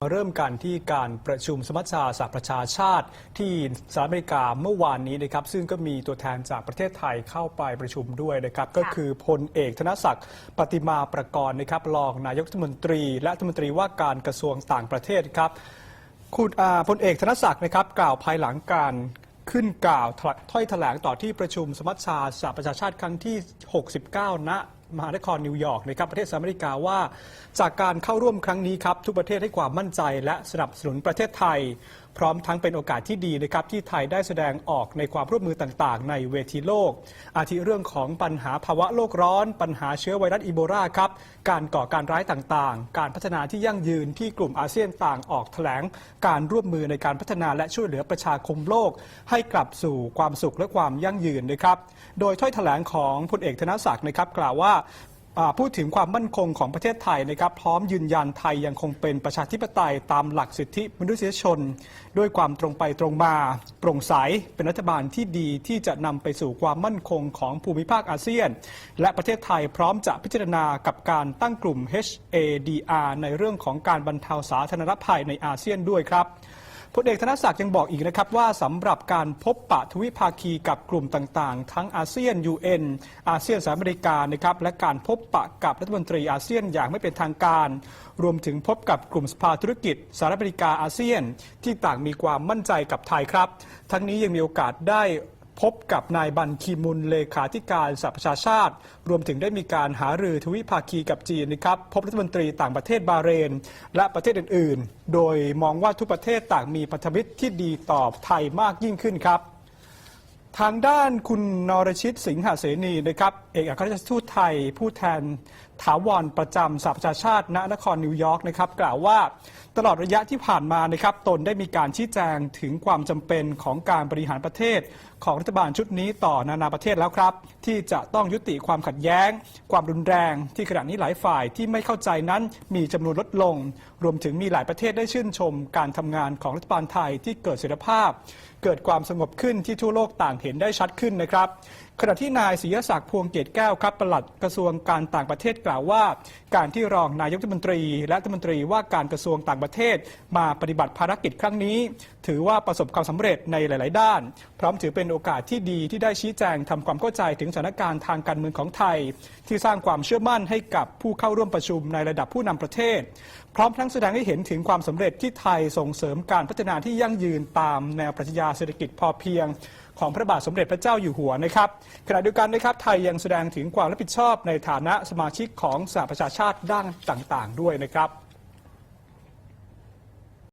เริ่มกันที่การประชุมสมัชชาสหประชาชาติที่สหรัฐอเมริกาเมื่อวานนี้นะครับ ซึ่งก็มีตัวแทนจากประเทศไทยเข้าไปประชุมด้วยนะครับ ก็คือพลเอกธนศักดิ์ปฏิมาประกรณ์นะครับรองนายกรัฐมนตรี และรัฐมนตรีว่าการกระทรวงต่างประเทศครับ คุณอาพลเอกธนศักดิ์นะครับ กล่าวภายหลังการ ขึ้นกล่าวถ้อยแถลงต่อที่ประชุมสมัชชาสหประชาชาติครั้งที่ 69 ณมหานครนิวยอร์กนะครับประเทศสหรัฐอเมริกาว่า จากการเข้าร่วมครั้งนี้ครับ ทุกประเทศให้ความมั่นใจและสนับสนุนประเทศไทย พร้อมทั้งเป็นโอกาสที่ดีนะครับที่ไทยได้แสดงออกในความร่วมมือต่างๆ ในเวทีโลก อาทิเรื่องของปัญหาภาวะโลกร้อน ปัญหาเชื้อไวรัสอีโบลาครับการก่อการร้ายต่างๆ การพัฒนาที่ยั่งยืนที่กลุ่มอาเซียนต่างออกแถลง การร่วมมือในการพัฒนาและช่วยเหลือประชาคมโลก ให้กลับสู่ความสุขและความยั่งยืนนะครับ โดยถ้อยแถลงของพลเอกธนศักดิ์นะครับกล่าวว่าอ่า พูดถึงความมั่นคงของประเทศไทยนะครับ พร้อมยืนยันไทยยังคงเป็นประชาธิปไตยตามหลักสิทธิมนุษยชน ด้วยความตรงไปตรงมา โปร่งใสเป็นรัฐบาลที่ดีที่จะนำไปสู่ความมั่นคงของภูมิภาคอาเซียน และประเทศไทยพร้อมจะพิจารณากับการตั้งกลุ่ม HADR ในเรื่องของการบรรเทาสาธารณภัยในอาเซียนด้วยครับ พลเอกธนศักดิ์ยังบอกอีกนะครับว่าสำหรับการพบปะทวิภาคีกับกลุ่มต่างๆ ทั้งอาเซียน UN อาเซียนสหรัฐอเมริกานะครับและการพบปะกับรัฐมนตรีอาเซียนอย่างไม่เป็นทางการ รวมถึงพบกับกลุ่มสภาธุรกิจสหรัฐอเมริกาอาเซียน ที่ต่างมีความมั่นใจกับไทยครับ ทั้งนี้ยังมีโอกาสได้ พบกับนายบันคีมุนเลขาธิการสหประชาชาติ รวมถึงได้มีการหารือทวิภาคีกับจีนนะครับพบรัฐมนตรีต่างประเทศบาเรน และประเทศอื่น ๆ โดยมองว่าทุกประเทศต่างมีพันธมิตรที่ดีต่อไทยมากยิ่งขึ้นครับ ทางด้านคุณนรชิตสิงหเสนีนะครับเอกอัครราชทูตไทย ผู้แทนถาวรประจำสหประชาชาติณนครนิวยอร์กนะครับกล่าวว่าตลอดระยะที่ผ่านมานะครับตนได้มีการชี้แจงถึงความจำเป็นของการบริหารประเทศ ของรัฐบาลชุดนี้ต่อนานาประเทศแล้วครับ ที่จะต้องยุติความขัดแย้ง ความรุนแรง ที่ขณะนี้หลายฝ่ายที่ไม่เข้าใจนั้นมีจำนวนลดลง รวมถึงมีหลายประเทศได้ชื่นชม การทำงานของรัฐบาลไทยที่เกิดเสถียรภาพ เกิดความสงบขึ้นที่ทั่วโลกต่างเห็นได้ชัดขึ้นนะครับ ขณะที่นายศรีศักดิ์พวงเกตแก้วครับปลัดกระทรวงการต่างประเทศกล่าวว่า การที่รองนายกรัฐมนตรี และรัฐมนตรีว่าการกระทรวงต่างประเทศ มาปฏิบัติภารกิจครั้งนี้ ถือว่าประสบความสำเร็จในหลาย ๆ ด้าน พร้อมถือเป็นโอกาสที่ดีที่ได้ชี้แจงทำความเข้าใจถึงสถานการณ์ทางการเมืองของไทย ที่สร้างความเชื่อมั่นให้กับผู้เข้าร่วมประชุมในระดับผู้นำประเทศ พร้อมทั้งแสดงให้เห็นถึงความสำเร็จที่ไทยส่งเสริมการพัฒนาที่ยั่งยืนตามแนวปรัชญาเศรษฐกิจพอเพียง ของพระบาทสมเด็จพระเจ้าอยู่หัวนะครับขณะเดียวกันนะครับไทยยังแสดงถึงความรับผิดชอบในฐานะสมาชิกของสหประชาชาติด้านต่าง ๆ ด้วยนะครับ